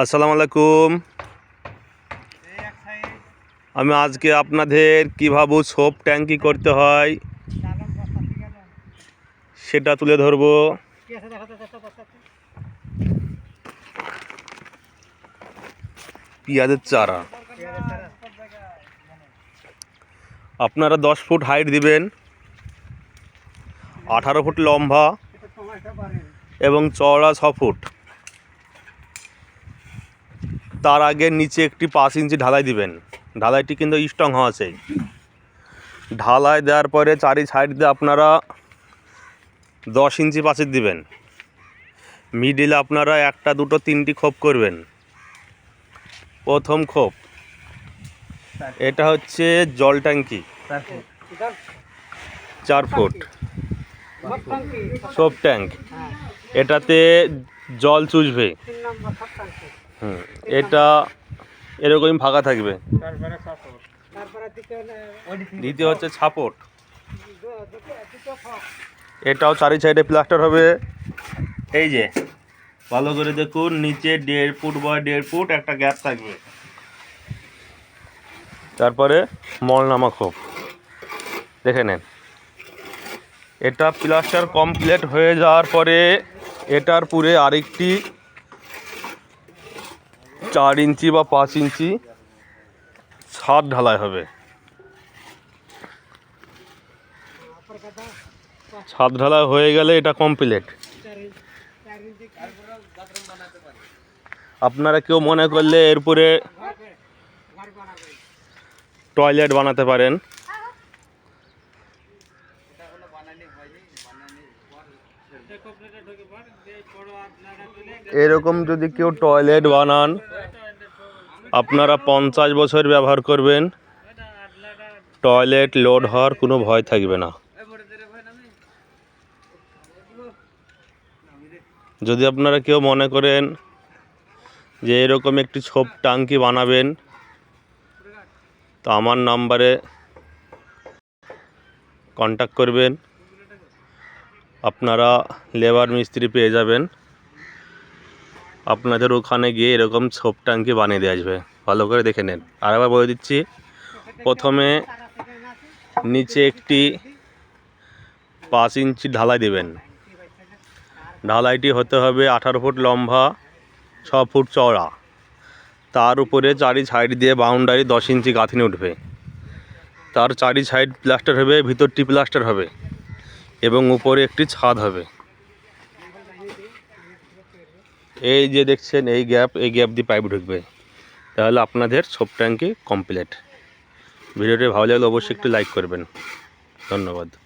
আসসালামু আলাইকুম। আমি আজকে আপনাদের কীভাবে সোপ ট্যাঙ্কি করতে হয় সেটা তুলে ধরবো। পেঁয়াজের চারা। আপনারা দশ ফুট হাইট দিবেন, আঠারো ফুট লম্বা এবং চওড়া ছ ফুট। তার আগে নিচে একটি পাঁচ ইঞ্চি ঢালাই দিবেন। ঢালাইটি কিন্তু স্ট্রং হওয়া চাই ঢালাই দেওয়ার পরে চারি সাইড দিয়ে আপনারা দশ ইঞ্চি পাঁচের দিবেন। মিডিলে আপনারা একটা দুটো তিনটি খোপ করবেন। প্রথম খোপ। এটা হচ্ছে জল ট্যাঙ্কি। চার ফুট। Soap tank. এটাতে জল চুষবে। এটা এরকমই ফাঁকা থাকবে। দ্বিতীয় হচ্ছে ছাপট। এটাও চারি সাইডে প্লাস্টার হবে। এই যে, ভালো করে দেখুন, নিচে দেড় ফুট বা দেড় ফুট একটা গ্যাপ থাকবে। তারপরে মলনামা খোপ। দেখে নেন। এটা প্লাস্টার কমপ্লিট হয়ে যাওয়ার পরে এটার পুরে আরেকটি চার ইঞ্চি বা পাঁচ ইঞ্চি ছাদ ঢালাই হবে। ছাদ ঢালাই হয়ে গেলে এটা কমপ্লিট আপনারা কেউ মনে করলে এরপরে টয়লেট বানাতে পারেন। এরকম যদি কেউ টয়লেট বানান, আপনারা পঞ্চাশ বছর ব্যবহার করবেন, টয়লেট লোড হওয়ার কোনো ভয় থাকবে না। যদি আপনারা কেউ মনে করেন যে এরকম একটি ছোপ টাঙ্কি বানাবেন, তো আমার নাম্বারে কন্ট্যাক্ট করবেন। আপনারা লেবার মিস্ত্রি পেয়ে যাবেন। আপনাদের ওখানে গিয়ে এরকম ছোপ ট্যাঙ্কি বানিয়ে দিয়ে আসবে। ভালো করে দেখে নেন। আর একবার বলে দিচ্ছি, প্রথমে নিচে একটি পাঁচ ইঞ্চি ঢালাই দেবেন। ঢালাইটি হতে হবে আঠারো ফুট লম্বা, ছ ফুট চওড়া। তার উপরে চারি সাইড দিয়ে বাউন্ডারি দশ ইঞ্চি গাঁথনি উঠবে। তার চারি সাইড প্লাস্টার হবে, ভিতরটি প্লাস্টার হবে। এবং উপরে একটি ছাদ হবে। এই যে দেখছেন, এই গ্যাপ এই গ্যাপ দিয়ে পাইপ ঢুকবে। তাহলে আপনাদের সব ট্যাঙ্কি কমপ্লিট ভিডিওটি ভালো লাগলে অবশ্যই একটু লাইক করবেন। ধন্যবাদ।